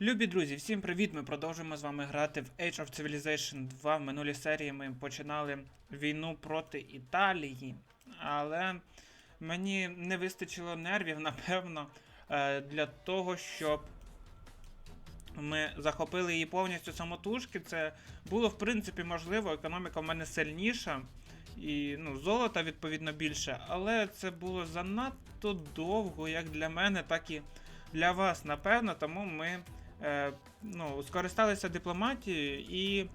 Любі друзі, всім привіт! Ми продовжуємо з вами грати в Age of Civilization 2. В минулій серії ми починали війну проти Італії, але мені не вистачило нервів, напевно, е, для того, щоб ми захопили її повністю самотужки. Це було в принципі можливо, економіка в мене сильніша. І ну, золота відповідно більше, але це було занадто довго, як для мене, так і для вас, напевно. Тому ми ну, скористалися дипломатією і е,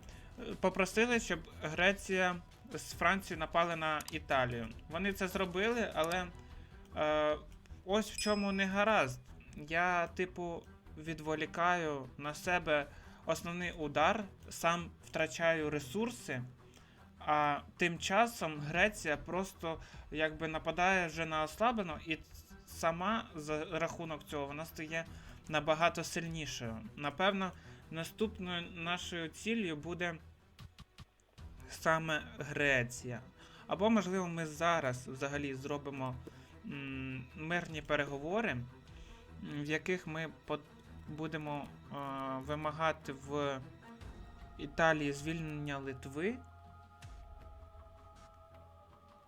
попросили, щоб Греція з Франції напали на Італію. Вони це зробили, але е, ось в чому не гаразд. Я, типу, відволікаю на себе основний удар, сам втрачаю ресурси. А тим часом Греція просто якби нападає вже на ослаблену, і сама за рахунок цього вона стає набагато сильнішою. Напевно, наступною нашою ціллю буде саме Греція. Або, можливо, ми зараз взагалі зробимо мирні переговори, в яких ми будемо е, вимагати в Італії звільнення Литви.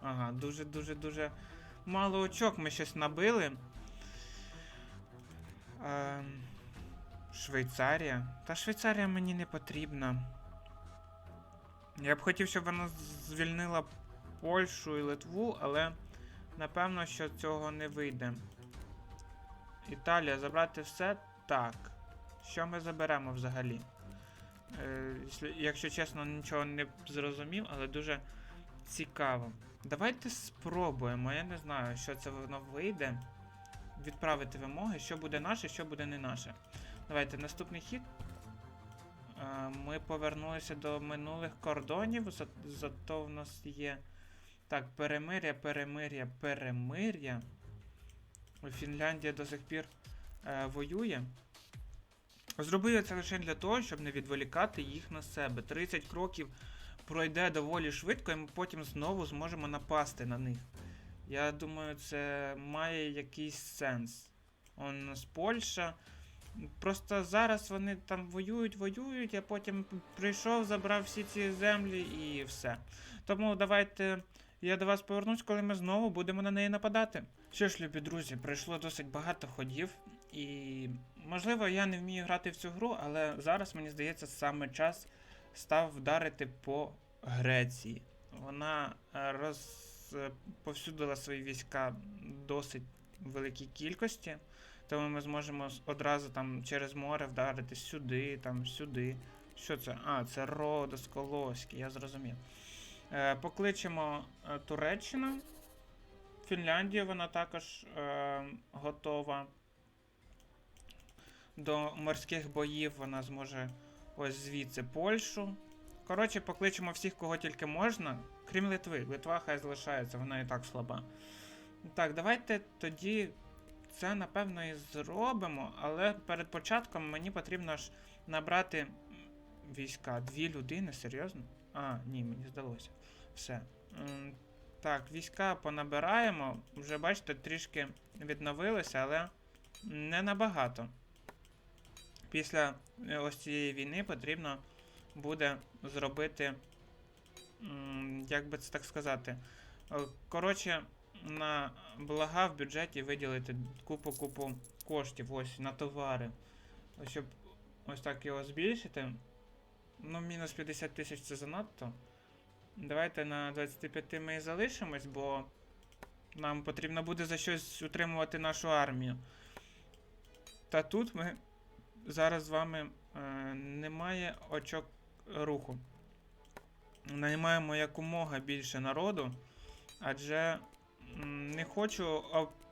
Ага, дуже дуже дуже мало очок ми щось набили. Ем, Швейцарія. Та Швейцарія мені не потрібна. Я б хотів, щоб вона звільнила Польщу і Литву, але напевно, що цього не вийде. Італія, забрати все? Так. Що ми заберемо взагалі? Е, якщо- чесно, нічого не зрозумів, але дуже цікаво. Давайте спробуємо. Я не знаю, що це воно вийде. Відправити вимоги, що буде наше, що буде не наше. Давайте наступний хід. Е, Ми повернулися до минулих кордонів, за- зато в нас є. Так, перемиря, перемиря, перемиря. Фінляндія до сих пір е, воює. Зробив я це лише для того, щоб не відволікати їх на себе. 30 кроків пройде доволі швидко, і ми потім знову зможемо напасти на них. Я думаю, це має якийсь сенс. Он нас Польща. Просто зараз вони там воюють, воюють, а потім прийшов, забрав всі ці землі і все. Тому давайте я до вас повернусь, коли ми знову будемо на неї нападати. Що ж, любі друзі, пройшло досить багато ходів, і можливо я не вмію грати в цю гру, але зараз мені здається саме час став вдарити по Греції. Вона е, розповсюдила свої війська досить великій кількості, тому ми зможемо одразу там через море вдарити сюди, там сюди. Що це? А, це Родос, Колоський, я зрозумів. Е, покличемо е, Туреччину. Фінляндію вона також е, готова. До морських боїв вона зможе ось звідси Польщу. Коротше, покличемо всіх, кого тільки можна, крім Литви. Литва хай залишається, вона і так слаба. Так, давайте тоді це напевно і зробимо, але перед початком мені потрібно ж набрати війська. Дві людини, серйозно? А, ні, мені здалося. Все. Так, війська понабираємо. Вже бачите, трішки відновилися, але не набагато. Після е, ось цієї війни потрібно буде зробити, як би це так сказати. Е, Коротше, на блага в бюджеті виділити купу-купу коштів ось на товари. Щоб ось так його збільшити. Ну, мінус 50 тисяч це занадто. Давайте на 25 ми і залишимось, бо нам потрібно буде за щось утримувати нашу армію. Та тут ми зараз з вами е, немає очок руху. Наймаємо якомога більше народу, адже не хочу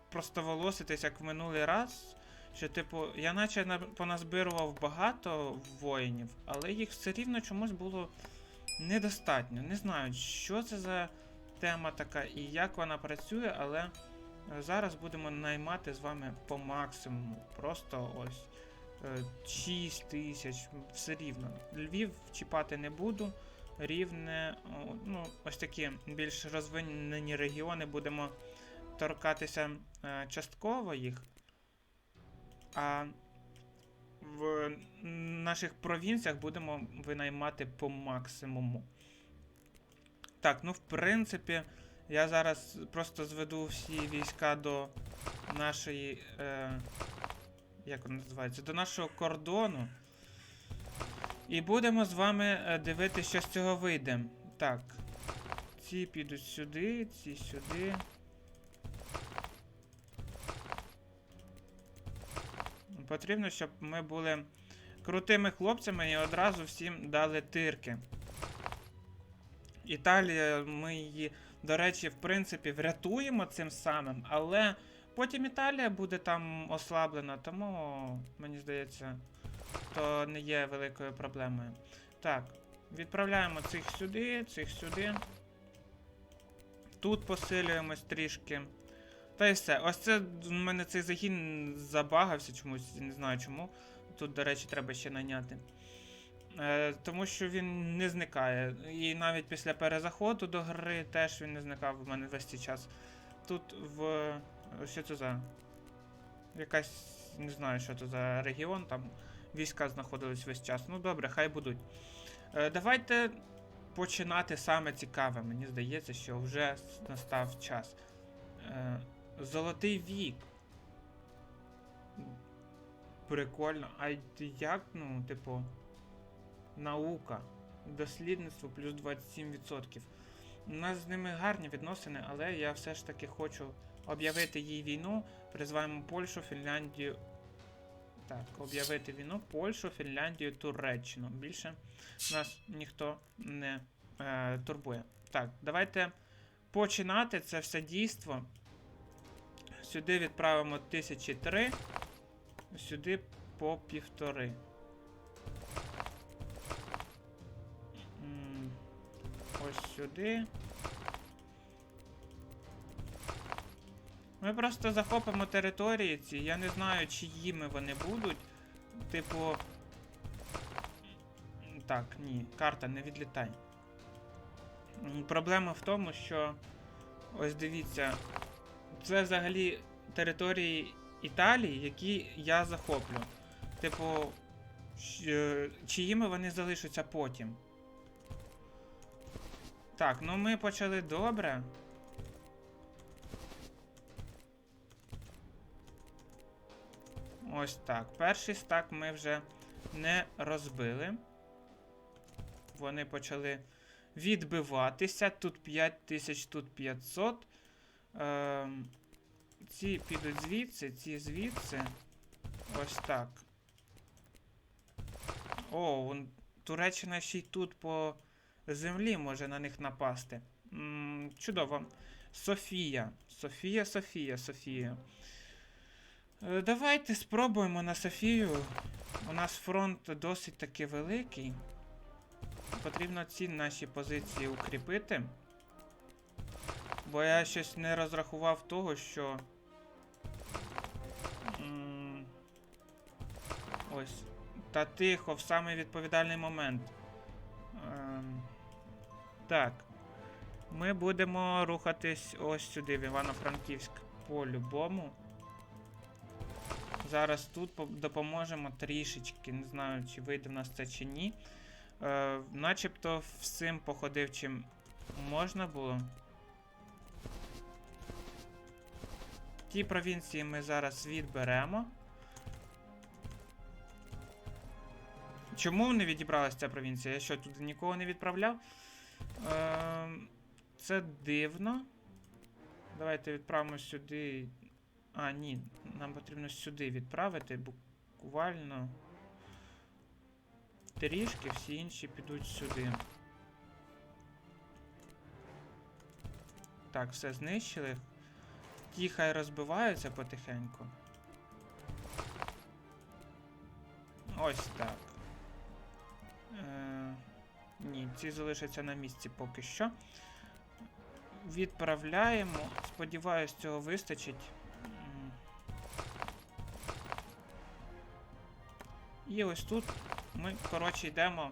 простоволоситись, як в минулий раз. Що, типу, я наче поназбирував багато воїнів, але їх все рівно чомусь було недостатньо. Не знаю, що це за тема така і як вона працює, але е, зараз будемо наймати з вами по максимуму. Просто ось. 6 тисяч, все рівно. Львів чіпати не буду. Рівне, ну, ось такі більш розвинені регіони будемо торкатися е, частково їх. А в наших провінціях будемо винаймати по максимуму. Так, ну в принципі, я зараз просто зведу всі війська до нашої. Е, як воно називається? До нашого кордону. І будемо з вами е, дивитися, що з цього вийде. Так. Ці підуть сюди, ці сюди. Потрібно, щоб ми були крутими хлопцями і одразу всім дали тирки. Італія, ми її, до речі, в принципі, врятуємо цим самим, але потім Італія буде там ослаблена, тому мені здається, то не є великою проблемою. Так, відправляємо цих сюди, цих сюди. Тут посилюємось трішки. Та й все. Ось це в мене цей загін забагався чомусь, не знаю чому. Тут, до речі, треба ще наняти. Е, тому що він не зникає. І навіть після перезаходу до гри теж він не зникав у мене весь цей час. Тут в. Що це за. Якась. Не знаю, що це за регіон, там війська знаходились весь час. Ну добре, хай будуть. Е, давайте починати саме цікаве. Мені здається, що вже настав час. Е, Золотий вік. Прикольно. А як, ну, типу. Наука. Дослідництво плюс 27%. У нас з ними гарні відносини, але я все ж таки хочу об'явити їй війну. Призваємо Польщу, Фінляндію. Так, об'явити війну Польщу, Фінляндію, Туреччину. Більше нас ніхто не е, турбує. Так, давайте починати це все дійство. Сюди відправимо 1003, сюди по півтори. Ось сюди. Ми просто захопимо території ці. Я не знаю, чиїми вони будуть. Типу. Так, ні, карта, не відлітай. Проблема в тому, що. Ось дивіться. Це взагалі території Італії, які я захоплю. Типу, е, чиїми вони залишаться потім. Так, ну ми почали добре. Ось так. Перший стак ми вже не розбили. Вони почали відбиватися. Тут 5000, тут 500. Ем, ці підуть звідси, ці звідси. Ось так. О, вон, Туреччина ще й тут по землі може на них напасти. М, чудово. Софія. Софія, Софія, Софія. Е, Давайте спробуємо на Софію. У нас фронт досить таки великий. Потрібно ці наші позиції укріпити. Бо я щось не розрахував того, що. Ось. Та тихо, в самий відповідальний момент. Ем, Так. Ми будемо рухатись ось сюди, в Івано-Франківськ, по-любому. Зараз тут допоможемо трішечки. Не знаю, чи вийде в нас це чи ні. Е, начебто всім походив, чим можна було. Ті провінції ми зараз відберемо. Чому не відібралася ця провінція? Я що, туди нікого не відправляв? Ем, це дивно. Давайте відправимо сюди. А, ні, нам потрібно сюди відправити, буквально. Трішки, всі інші підуть сюди. Так, все знищили. Ті хай розбиваються потихеньку. Ось так. Е, ні, ці залишаться на місці поки що. Відправляємо. Сподіваюсь, цього вистачить. І ось тут ми, коротше, йдемо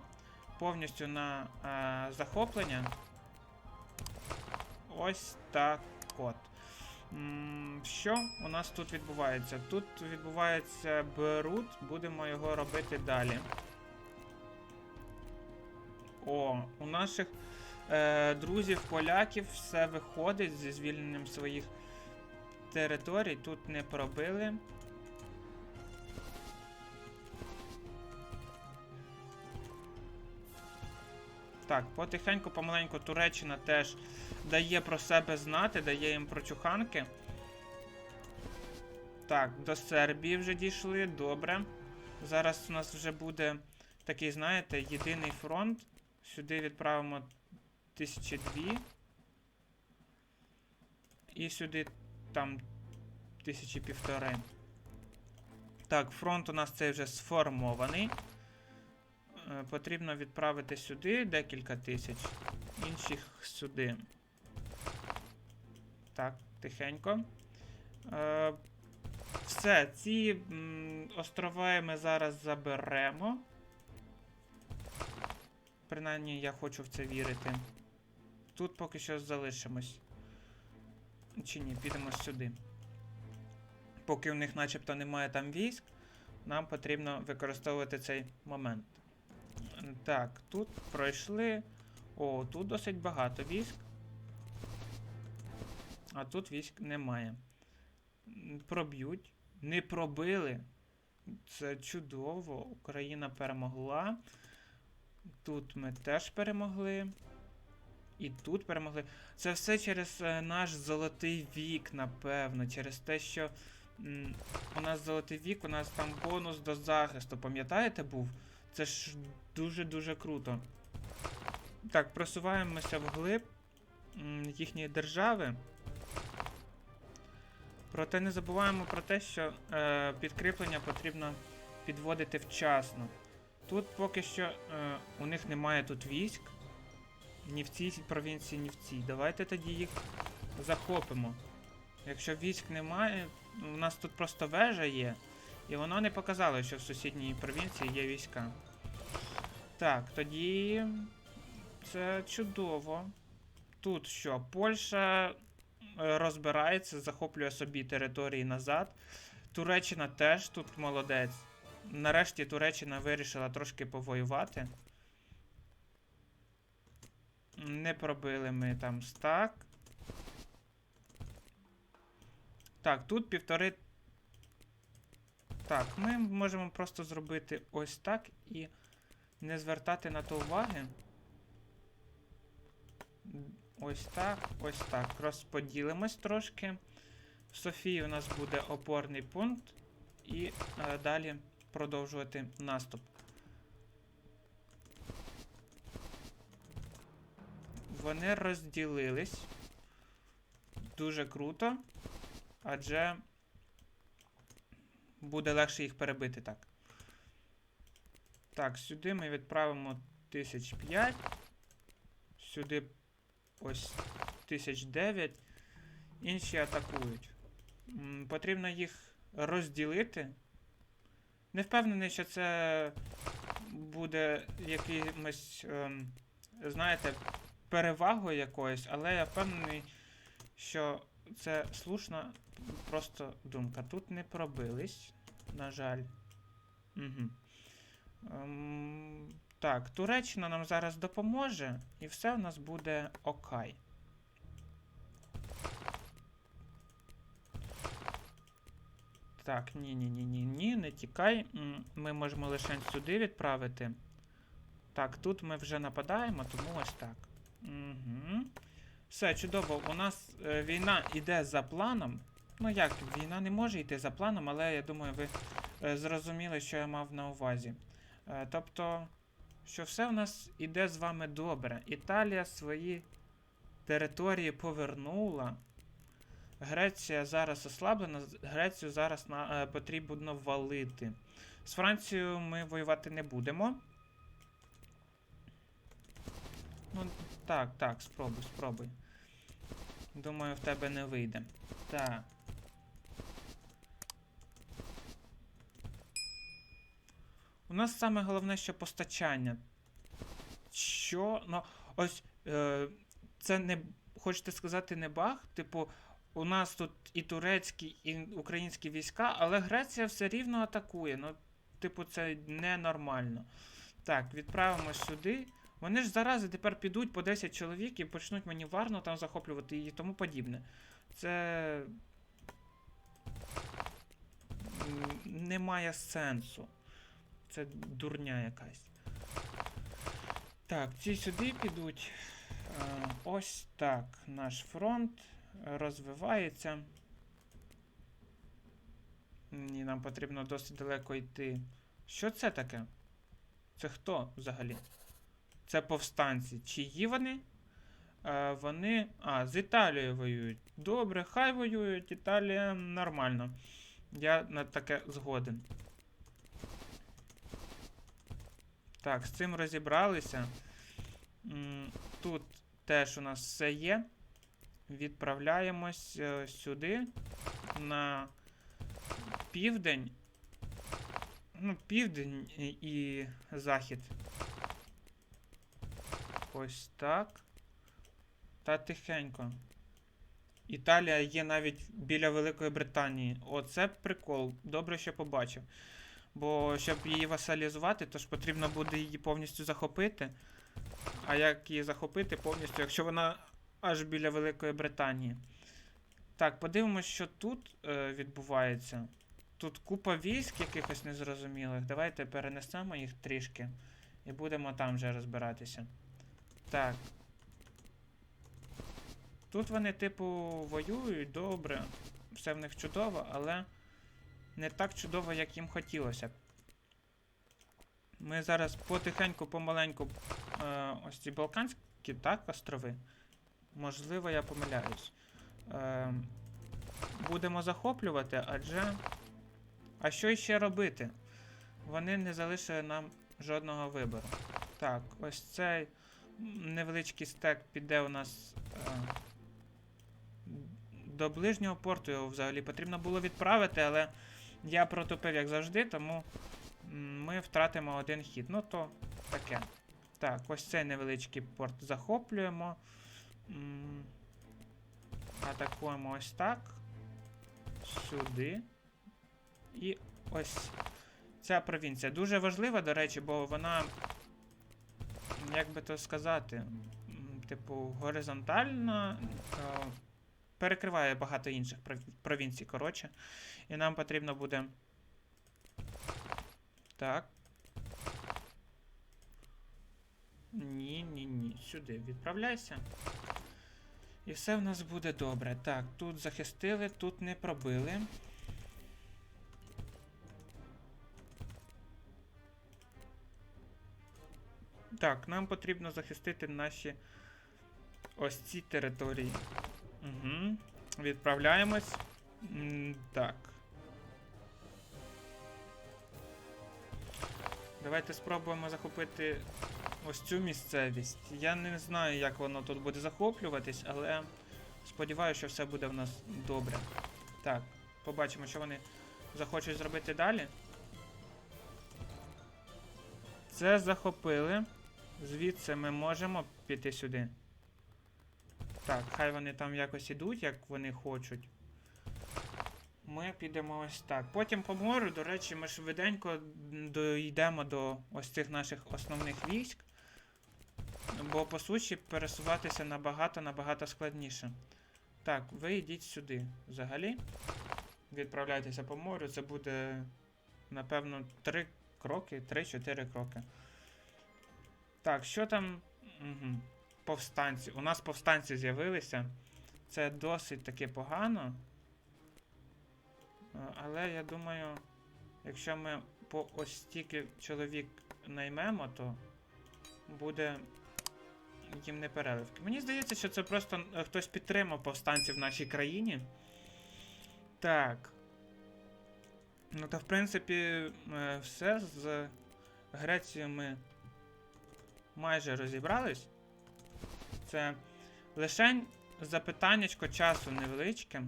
повністю на е, захоплення. Ось так от. Що у нас тут відбувається? Тут відбувається берут, будемо його робити далі. О, у наших е, друзів поляків все виходить зі звільненням своїх територій. Тут не пробили. Так, потихеньку, помаленьку Туреччина теж дає про себе знати, дає їм прочуханки. Так, до Сербії вже дійшли, добре. Зараз у нас вже буде такий, знаєте, єдиний фронт. Сюди відправимо тисячі дві. І сюди там тисячі півтори. Так, фронт у нас цей вже сформований. Е, Потрібно відправити сюди декілька тисяч, інших сюди. Так, тихенько. Е, все, ці м, острова ми зараз заберемо. Принаймні, я хочу в це вірити. Тут поки що залишимось. Чи ні, підемо сюди. Поки в них начебто немає там військ, нам потрібно використовувати цей момент. Так, тут пройшли. О, тут досить багато військ. А тут військ немає. Проб'ють. Не пробили. Це чудово. Україна перемогла. Тут ми теж перемогли. І тут перемогли. Це все через е, наш золотий вік, напевно. Через те, що у нас золотий вік, у нас там бонус до захисту, пам'ятаєте, був? Це ж дуже-дуже круто. Так, просуваємося вглиб їхньої держави. Проте не забуваємо про те, що е, підкріплення потрібно підводити вчасно. Тут поки що е, у них немає тут військ. Ні в цій провінції, ні в цій. Давайте тоді їх захопимо. Якщо військ немає, у нас тут просто вежа є. І воно не показало, що в сусідній провінції є війська. Так, тоді це чудово. Тут що? Польща е, розбирається, захоплює собі території назад. Туреччина теж тут молодець. Нарешті Туреччина вирішила трошки повоювати. Не пробили ми там стак. Так, тут півтори. Так, ми можемо просто зробити ось так і не звертати на то уваги. Ось так, ось так. Розподілимось трошки. Софії у нас буде опорний пункт. І е, далі продовжувати наступ. Вони розділились. Дуже круто. Адже буде легше їх перебити так. Так, сюди ми відправимо 1005. Сюди ось 1009. Інші атакують. Потрібно їх розділити. Не впевнений, що це буде якимось, ем, знаєте, перевагою якоюсь, але я впевнений, що це слушна просто думка. Тут не пробились, на жаль. Угу. Ем, так, Туреччина нам зараз допоможе, і все у нас буде окей. Так, ні, ні, ні, ні, ні, не тікай. Ми можемо лише сюди відправити. Так, тут ми вже нападаємо, тому ось так. Угу. Все, чудово. У нас е, війна йде за планом. Ну як, війна не може йти за планом, але я думаю, ви е, зрозуміли, що я мав на увазі. Е, тобто, що все в нас іде з вами добре. Італія свої території повернула. Греція зараз ослаблена, Грецію зараз на, е, потрібно валити. З Францією ми воювати не будемо. Ну, так, так, спробуй, спробуй. Думаю, в тебе не вийде. Так. У нас саме головне, що постачання. Що? Ну, ось. Е, це не. Хочете сказати, не баг? Типу, у нас тут і турецькі, і українські війська, але Греція все рівно атакує. Ну, типу, це ненормально. Так, відправимо сюди. Вони ж зарази тепер підуть по 10 чоловік і почнуть мені варно там захоплювати і тому подібне. Це. м, Не має сенсу. Це дурня якась. Так, ці сюди підуть. Е, Ось так. Наш фронт розвивається. Ні, нам потрібно досить далеко йти. Що це таке? Це хто взагалі? Це повстанці. Чиї вони? Е, вони. А, з Італією воюють. Добре, хай воюють. Італія нормально. Я на таке згоден. Так, з цим розібралися. Тут теж у нас все є. Відправляємось е, сюди на південь. Ну, південь і, і захід. Ось так. Та тихенько. Італія є навіть біля Великої Британії. Оце прикол. Добре, що побачив. Бо щоб її васалізувати, то ж потрібно буде її повністю захопити. А як її захопити повністю, якщо вона аж біля Великої Британії? Так, подивимось, що тут е, відбувається. Тут купа військ якихось незрозумілих. Давайте перенесемо їх трішки. І будемо там вже розбиратися. Так. Тут вони, типу, воюють добре. Все в них чудово, але не так чудово, як їм хотілося. Ми зараз потихеньку, помаленьку. Е, ось ці Балканські, так, острови. Можливо, я помиляюсь. Е, будемо захоплювати, адже. А що іще робити? Вони не залишили нам жодного вибору. Так, ось цей невеличкий стек піде у нас е, до ближнього порту. Його взагалі потрібно було відправити, але я протупив, як завжди, тому ми втратимо один хід. Ну то таке. Так, ось цей невеличкий порт захоплюємо. Атакуємо ось так. Сюди. І ось ця провінція. Дуже важлива, до речі, бо вона, як би то сказати, типу, горизонтальна. е, Перекриває багато інших провінцій, коротше. І нам потрібно буде. Так. Ні, ні, ні. Сюди відправляйся. І все в нас буде добре. Так, тут захистили, тут не пробили. Так, нам потрібно захистити наші ось ці території. Угу. Відправляємось. М, Так. Давайте спробуємо захопити ось цю місцевість. Я не знаю, як воно тут буде захоплюватись, але сподіваюся, що все буде в нас добре. Так, побачимо, що вони захочуть зробити далі. Це захопили. Звідси ми можемо піти сюди. Так, хай вони там якось ідуть, як вони хочуть. Ми підемо ось так. Потім по морю, до речі, ми швиденько дійдемо до ось цих наших основних військ. Бо по суті пересуватися набагато-набагато складніше. Так, ви йдіть сюди. Взагалі. Відправляйтеся по морю. Це буде, напевно, 3 кроки, 3-4 кроки. Так, що там. Угу. Повстанці. У нас повстанці з'явилися. Це досить таки погано. Е, Але я думаю, якщо ми по ось стільки чоловік наймемо, то буде їм не переливки. Мені здається, що це просто е, хтось підтримав повстанців в нашій країні. Так. Ну, та в принципі, е, все з Грецією ми майже розібрались. Це лишень запитаннячко часу невеличке.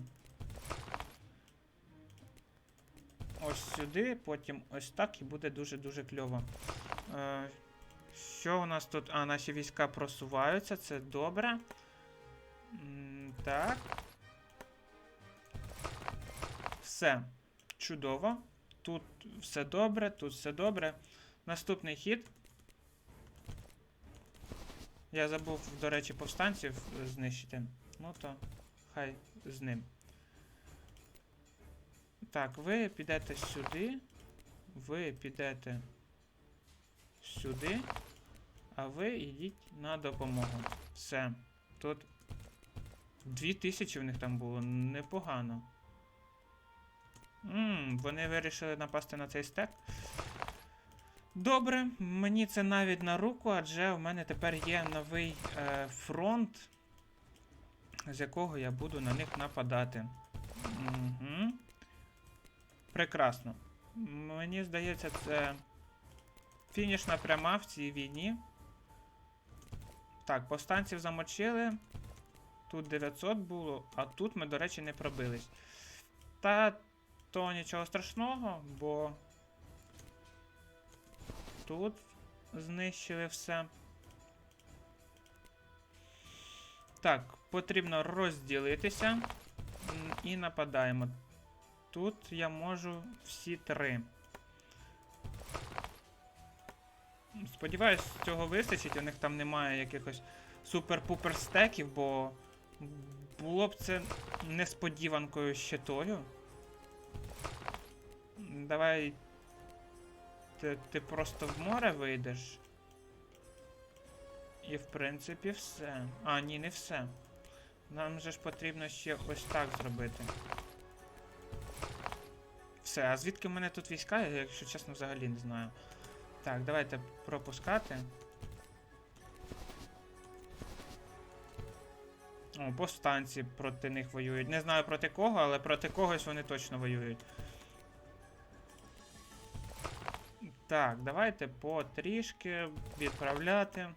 Ось сюди, потім ось так і буде дуже-дуже кльово. Е, що у нас тут? А, наші війська просуваються, це добре. М, так. Все. Чудово. Тут все добре, тут все добре. Наступний хід. Я забув, до речі, повстанців знищити. Ну то хай з ним. Так, ви підете сюди. Ви підете сюди. А ви йдіть на допомогу. Все. Тут 2000 в них там було. Непогано. Ммм, вони вирішили напасти на цей стек. Добре, мені це навіть на руку, адже в мене тепер є новий е, фронт, з якого я буду на них нападати. Угу. Прекрасно. Мені здається, це фінішна пряма в цій війні. Так, повстанців замочили. Тут 900 було, а тут ми, до речі, не пробились. Та то нічого страшного, бо тут знищили все. Так, потрібно розділитися і нападаємо. Тут я можу всі три. Сподіваюсь, цього вистачить. У них там немає якихось супер-пупер стеків, бо було б це несподіванкою щитою. Давай. Ти, ти просто в море вийдеш. І в принципі все. А, ні, не все. Нам же ж потрібно ще ось так зробити. Все, а звідки в мене тут війська, я, якщо чесно, взагалі не знаю. Так, давайте пропускати. О, повстанці проти них воюють. Не знаю проти кого, але проти когось вони точно воюють. Так, давайте потрішки відправляти.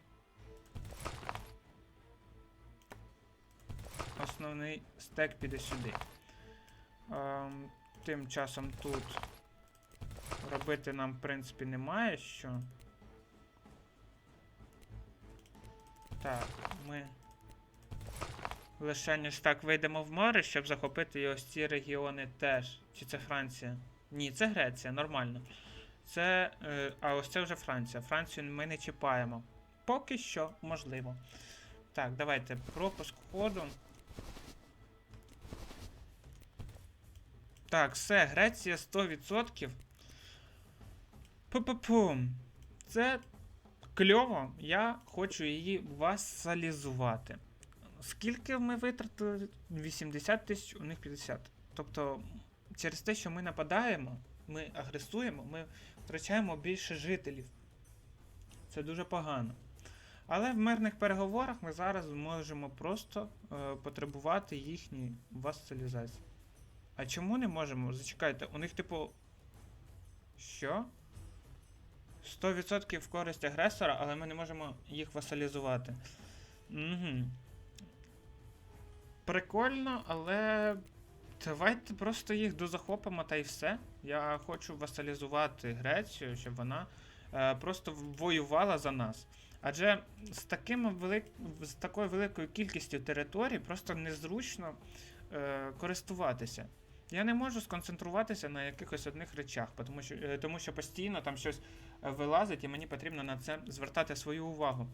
Основний стек піде сюди. Ем, тим часом тут робити нам, в принципі, немає що. Так, ми лише ніж так вийдемо в море, щоб захопити і ось ці регіони теж. Чи це Франція? Ні, це Греція, нормально. Це. Е, а ось це вже Франція. Францію ми не чіпаємо. Поки що, можливо. Так, давайте пропуск ходу. Так, все, Греція 100%. Пу-пу-пум. Це кльово. Я хочу її васалізувати. Скільки ми витратили? 80 тисяч, у них 50. Тобто, через те, що ми нападаємо, ми агресуємо, ми втрачаємо більше жителів. Це дуже погано. Але в мирних переговорах ми зараз можемо просто е, потребувати їхньої васалізації. А чому не можемо? Зачекайте, у них, типу. Що? 100% в користь агресора, але ми не можемо їх васалізувати. Угу. Прикольно, але. Давайте просто їх дозахопимо та й все. Я хочу васалізувати Грецію, щоб вона е, просто воювала за нас. Адже з, такими велик... з такою великою кількістю територій просто незручно е, користуватися. Я не можу сконцентруватися на якихось одних речах, тому що, е, тому що постійно там щось е, вилазить, і мені потрібно на це звертати свою увагу.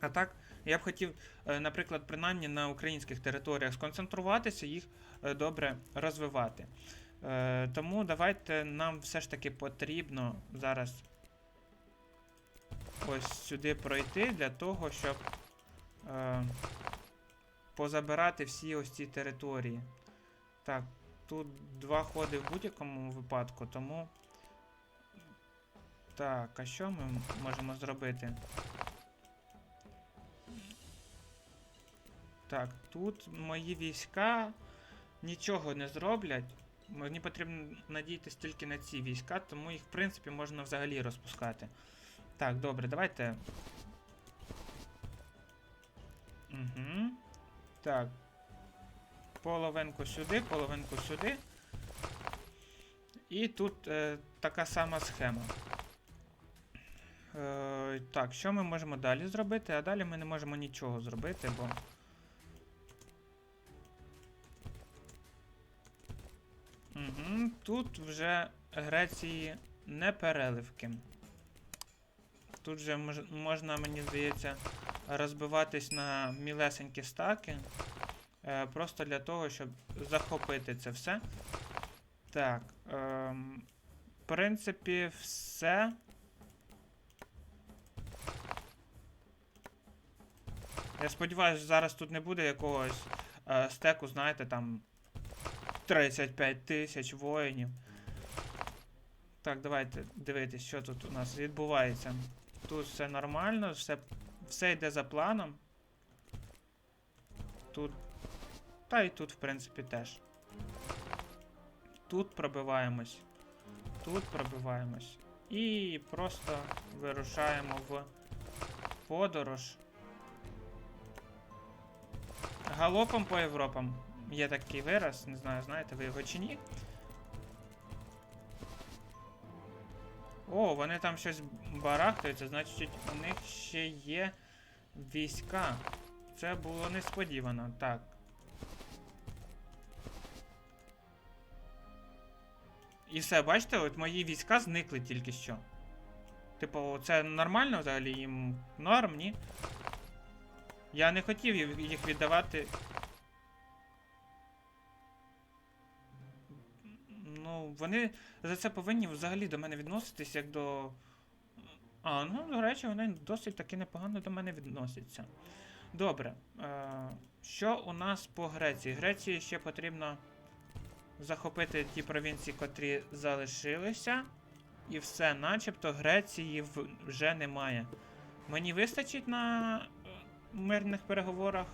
А так, я б хотів, е, наприклад, принаймні на українських територіях сконцентруватися, їх е, добре розвивати. Е, Тому давайте нам все ж таки потрібно зараз ось сюди пройти для того, щоб позабирати всі ось ці території. Так, тут два ходи в будь-якому випадку, тому. Так, а що ми можемо зробити? Так, тут мої війська нічого не зроблять. Мені потрібно надіятися тільки на ці війська, тому їх, в принципі, можна взагалі розпускати. Так, добре, давайте. Угу. Так. Половинку сюди, половинку сюди. І тут е, така сама схема. Е, так, що ми можемо далі зробити? А далі ми не можемо нічого зробити, бо. Тут вже Греції не переливки. Тут вже можна, мені здається, розбиватись на мілесенькі стаки. Е, просто для того, щоб захопити це все. Так. Ем, в принципі, все. Я сподіваюся, зараз тут не буде якогось е, стеку, знаєте, там 35 тисяч воїнів. Так, давайте дивитись, що тут у нас відбувається. Тут все нормально, все, все йде за планом. Тут. Та і тут, в принципі, теж. Тут пробиваємось. Тут пробиваємось. І просто вирушаємо в подорож. Галопом по Європам. Є такий вираз, не знаю, знаєте ви його чи ні. О, вони там щось барахтаються, значить у них ще є війська. Це було несподівано, так. І все, бачите, от мої війська зникли тільки що. Типу, це нормально взагалі їм норм, ні? Я не хотів їх- віддавати. Вони за це повинні взагалі до мене відноситись як до. А, ну, до речі, вони досить таки непогано до мене відносяться. Добре. Е, що у нас по Греції? Греції ще потрібно захопити ті провінції, котрі залишилися. І все, начебто Греції вже немає. Мені вистачить на е, мирних переговорах?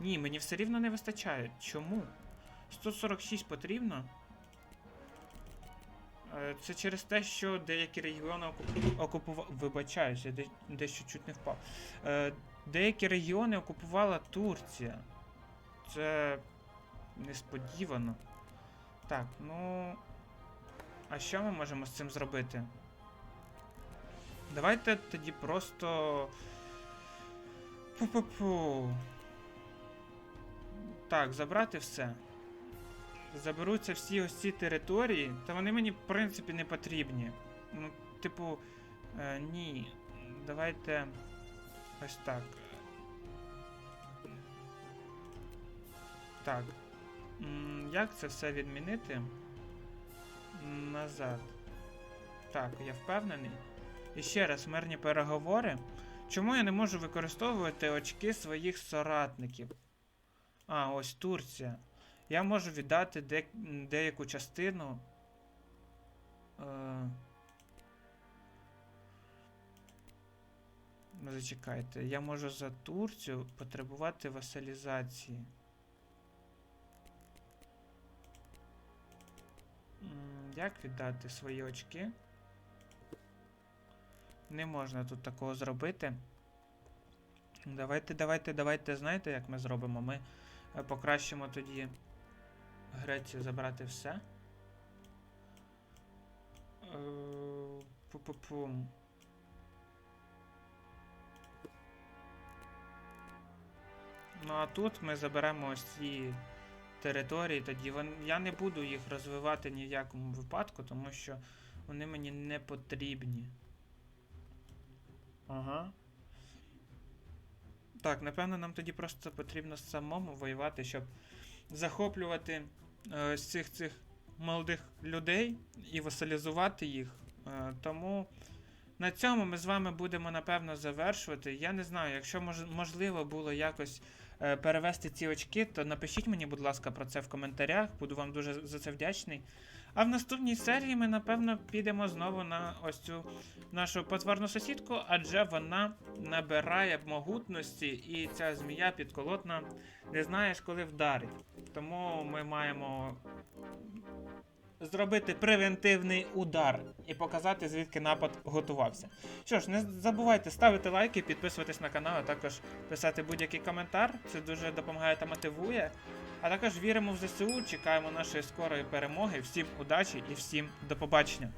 Ні, мені все рівно не вистачає. Чому? 146 потрібно? Е, Це через те, що деякі регіони окупували. Вибачаюся, де... дещо чуть не впав. Е, Деякі регіони окупувала Турція. Це несподівано. Так, ну. А що ми можемо з цим зробити? Давайте тоді просто. Пу-пу-пу. Так, забрати все. Заберуться всі ось ці території, та вони мені, в принципі, не потрібні. Ну, типу, е, ні. Давайте. Ось так. Так. Як це все відмінити? Назад. Так, я впевнений. І ще раз, мирні переговори. Чому я не можу використовувати очки своїх соратників? А, ось Турція. Я можу віддати де... деяку частину. Е... Ну, зачекайте. Я можу за Турцію потребувати васалізації. Як віддати свої очки? Не можна тут такого зробити. Давайте, давайте, давайте, знаєте, як ми зробимо? Ми е, покращимо тоді Грецію забрати все. Е, Пу-пу-пум. Ну а тут ми заберемо ось ці території, тоді я не буду їх розвивати ні в якому випадку, тому що вони мені не потрібні. Ага. Так, напевно, нам тоді просто потрібно самому воювати, щоб захоплювати е, цих цих молодих людей і васалізувати їх. Е, тому на цьому ми з вами будемо напевно завершувати. Я не знаю, якщо мож, можливо було якось е, перевести ці очки, то напишіть мені, будь ласка, про це в коментарях. Буду вам дуже за це вдячний. А в наступній серії ми, напевно, підемо знову на ось цю нашу потворну сусідку, адже вона набирає могутності, і ця змія підколотна не знаєш, коли вдарить. Тому ми маємо зробити превентивний удар і показати, звідки напад готувався. Що ж, не забувайте ставити лайки, підписуватись на канал, а також писати будь-який коментар. Це дуже допомагає та мотивує. А також віримо в ЗСУ, чекаємо нашої скорої перемоги. Всім удачі і всім до побачення.